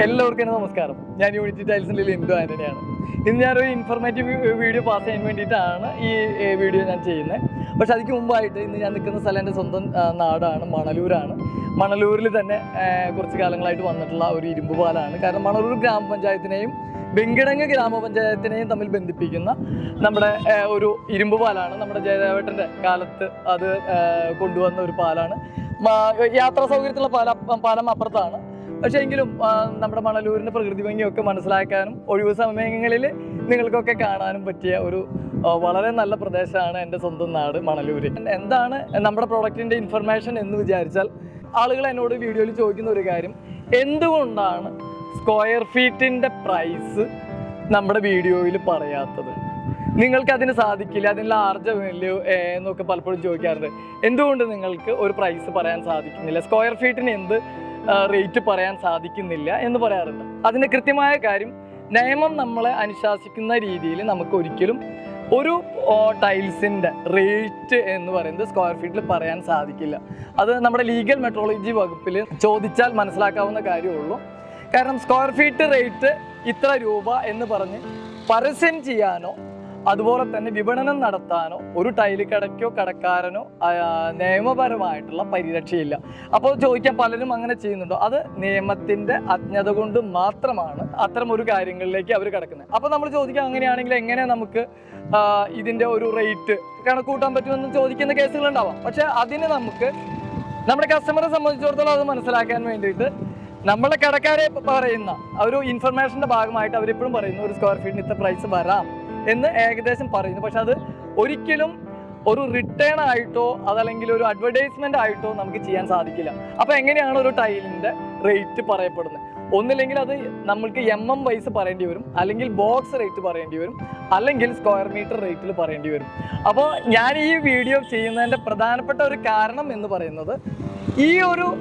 എല്ലാവർക്കും നമസ്കാരം. ഞാൻ യൂണിറ്റി ടൈൽസിന്റെ ലിൻഡു ആന്റണിയാണ് ഇന്ന് ഞാനൊരു ഇൻഫർമേറ്റീവ് വീഡിയോ പാസ് ചെയ്യാൻ വേണ്ടിയിട്ടാണ് ഈ വീഡിയോ ഞാൻ ചെയ്യുന്നത്. പക്ഷെ അതിക്ക് മുമ്പായിട്ട് ഇന്ന് ഞാൻ നിൽക്കുന്ന സ്ഥലം എന്റെ സ്വന്തം നാടാണ് മണലൂരാണ്. മണലൂരിൽ തന്നെ കുറച്ച് കാലങ്ങളായിട്ട് വന്നിട്ടുള്ള ഒരു ഇരുമ്പ് പാലാണ്. കാരണം മണലൂർ ഗ്രാമപഞ്ചായത്തിനെയും വെങ്കിടങ്ങ് ഗ്രാമപഞ്ചായത്തിനെയും തമ്മിൽ ബന്ധിപ്പിക്കുന്ന നമ്മുടെ ഒരു ഇരുമ്പ് പാലാണ് നമ്മുടെ ജയദേവേട്ടന്റെ കാലത്ത് അത് കൊണ്ടുവന്ന ഒരു പാലാണ്. യാത്രാ സൗകര്യത്തിലുള്ള പാല പാലം അപ്പുറത്താണ്. പക്ഷേ എങ്കിലും നമ്മുടെ മണലൂരിന്റെ പ്രകൃതി ഭംഗിയൊക്കെ മനസ്സിലാക്കാനും ഒഴിവ് സമയങ്ങളിൽ നിങ്ങൾക്കൊക്കെ കാണാനും പറ്റിയ ഒരു വളരെ നല്ല പ്രദേശമാണ് എന്റെ സ്വന്തം നാട് മണലൂര്. എന്താണ് നമ്മുടെ പ്രോഡക്റ്റിന്റെ ഇൻഫർമേഷൻ എന്ന് വിചാരിച്ചാൽ ആളുകൾ എന്നോട് വീഡിയോയിൽ ചോദിക്കുന്ന ഒരു കാര്യം എന്തുകൊണ്ടാണ് സ്ക്വയർ ഫീറ്റിന്റെ പ്രൈസ് നമ്മുടെ വീഡിയോയിൽ പറയാത്തത്? നിങ്ങൾക്ക് അതിന് സാധിക്കില്ല അതിനുള്ള ഏ, എന്നൊക്കെ പലപ്പോഴും ചോദിക്കാറുണ്ട്. എന്തുകൊണ്ട് നിങ്ങൾക്ക് ഒരു പ്രൈസ് പറയാൻ സാധിക്കുന്നില്ല? സ്ക്വയർ ഫീറ്റിന് എന്ത് റേറ്റ് പറയാൻ സാധിക്കുന്നില്ല എന്ന് പറയാറുണ്ട്. അതിന്റെ കൃത്യമായ കാര്യം നിയമം നമ്മളെ അനുശാസിക്കുന്ന രീതിയിൽ നമുക്ക് ഒരിക്കലും ഒരു ടൈൽസിന്റെ റേറ്റ് എന്ന് പറയുന്നത് സ്ക്വയർ ഫീറ്റിൽ പറയാൻ സാധിക്കില്ല. അത് നമ്മുടെ ലീഗൽ മെട്രോളജി വകുപ്പിൽ ചോദിച്ചാൽ മനസ്സിലാക്കാവുന്ന കാര്യമുള്ളൂ. കാരണം സ്ക്വയർ ഫീറ്റ് റേറ്റ് ഇത്ര രൂപ എന്ന് പറഞ്ഞ് പരസ്യം ചെയ്യാനോ അതുപോലെ തന്നെ വിപണനം നടത്താനോ ഒരു ടൈൽ കടയ്ക്കോ കടക്കാരനോ നിയമപരമായിട്ടുള്ള പരിരക്ഷയില്ല. അപ്പോൾ ചോദിക്കാൻ പലരും അങ്ങനെ ചെയ്യുന്നുണ്ടോ? അത് നിയമത്തിന്റെ അജ്ഞത കൊണ്ട് മാത്രമാണ് അത്തരം ഒരു കാര്യങ്ങളിലേക്ക് അവർ കിടക്കുന്നത്. അപ്പോൾ നമ്മൾ ചോദിക്കാം അങ്ങനെയാണെങ്കിൽ എങ്ങനെ നമുക്ക് ഇതിന്റെ ഒരു റേറ്റ് കണക്കൂട്ടാൻ പറ്റുമെന്ന് ചോദിക്കുന്ന കേസുകൾ ഉണ്ടാവാം. പക്ഷെ അതിന് നമുക്ക് നമ്മുടെ കസ്റ്റമറെ സംബന്ധിച്ചിടത്തോളം അത് മനസ്സിലാക്കാൻ വേണ്ടിയിട്ട് നമ്മളെ കടക്കാരെ പറയുന്ന ഒരു ഇൻഫർമേഷന്റെ ഭാഗമായിട്ട് അവരിപ്പോഴും പറയുന്നു ഒരു സ്ക്വയർ ഫീറ്റിന് ഇത്ര പ്രൈസ് വരാം. എന്ന് ഏകദേശം പറയുന്നു. പക്ഷെ അത് ഒരിക്കലും ഒരു റിട്ടേൺ ആയിട്ടോ അതല്ലെങ്കിൽ ഒരു അഡ്വർടൈസ്മെന്റ് ആയിട്ടോ നമുക്ക് ചെയ്യാൻ സാധിക്കില്ല. അപ്പൊ എങ്ങനെയാണ് ഒരു ടൈലിന്റെ റേറ്റ് പറയപ്പെടുന്നത്? ഒന്നില്ലെങ്കിൽ അത് നമ്മൾക്ക് എം എം വൈസ് പറയേണ്ടി വരും അല്ലെങ്കിൽ ബോക്സ് റേറ്റ് പറയേണ്ടി വരും അല്ലെങ്കിൽ സ്ക്വയർ മീറ്റർ റേറ്റിൽ പറയേണ്ടി വരും. അപ്പോൾ ഞാൻ ഈ വീഡിയോ ചെയ്യുന്നതിന്റെ പ്രധാനപ്പെട്ട ഒരു കാരണം എന്ന് പറയുന്നത് ഈ ഒരു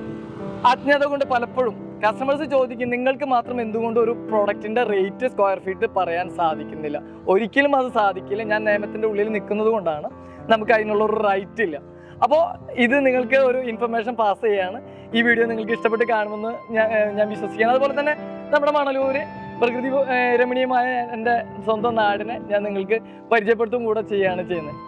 അജ്ഞത കൊണ്ട് പലപ്പോഴും കസ്റ്റമേഴ്സ് ചോദിക്കും നിങ്ങൾക്ക് മാത്രം എന്തുകൊണ്ട് ഒരു പ്രോഡക്റ്റിന്റെ റേറ്റ് സ്ക്വയർ ഫീറ്റ് പറയാൻ സാധിക്കുന്നില്ല? ഒരിക്കലും അത് സാധിക്കില്ല. ഞാൻ നിയമത്തിന്റെ ഉള്ളിൽ നിൽക്കുന്നത് കൊണ്ടാണ്. നമുക്ക് അതിനുള്ള ഒരു റൈറ്റ് ഇല്ല. അപ്പോൾ ഇത് നിങ്ങൾക്ക് ഒരു ഇൻഫർമേഷൻ പാസ് ചെയ്യാണ്. ഈ വീഡിയോ നിങ്ങൾക്ക് ഇഷ്ടപ്പെട്ട് കാണുമെന്ന് ഞാൻ ഞാൻ വിശ്വസിക്കുകയാണ് അതുപോലെ തന്നെ നമ്മുടെ മണലൂര് പ്രകൃതി രമണീയമായ എന്റെ സ്വന്തം നാടിനെ ഞാൻ നിങ്ങൾക്ക് പരിചയപ്പെടുത്തും കൂടെ ചെയ്യുകയാണ് ചെയ്യുന്നത്.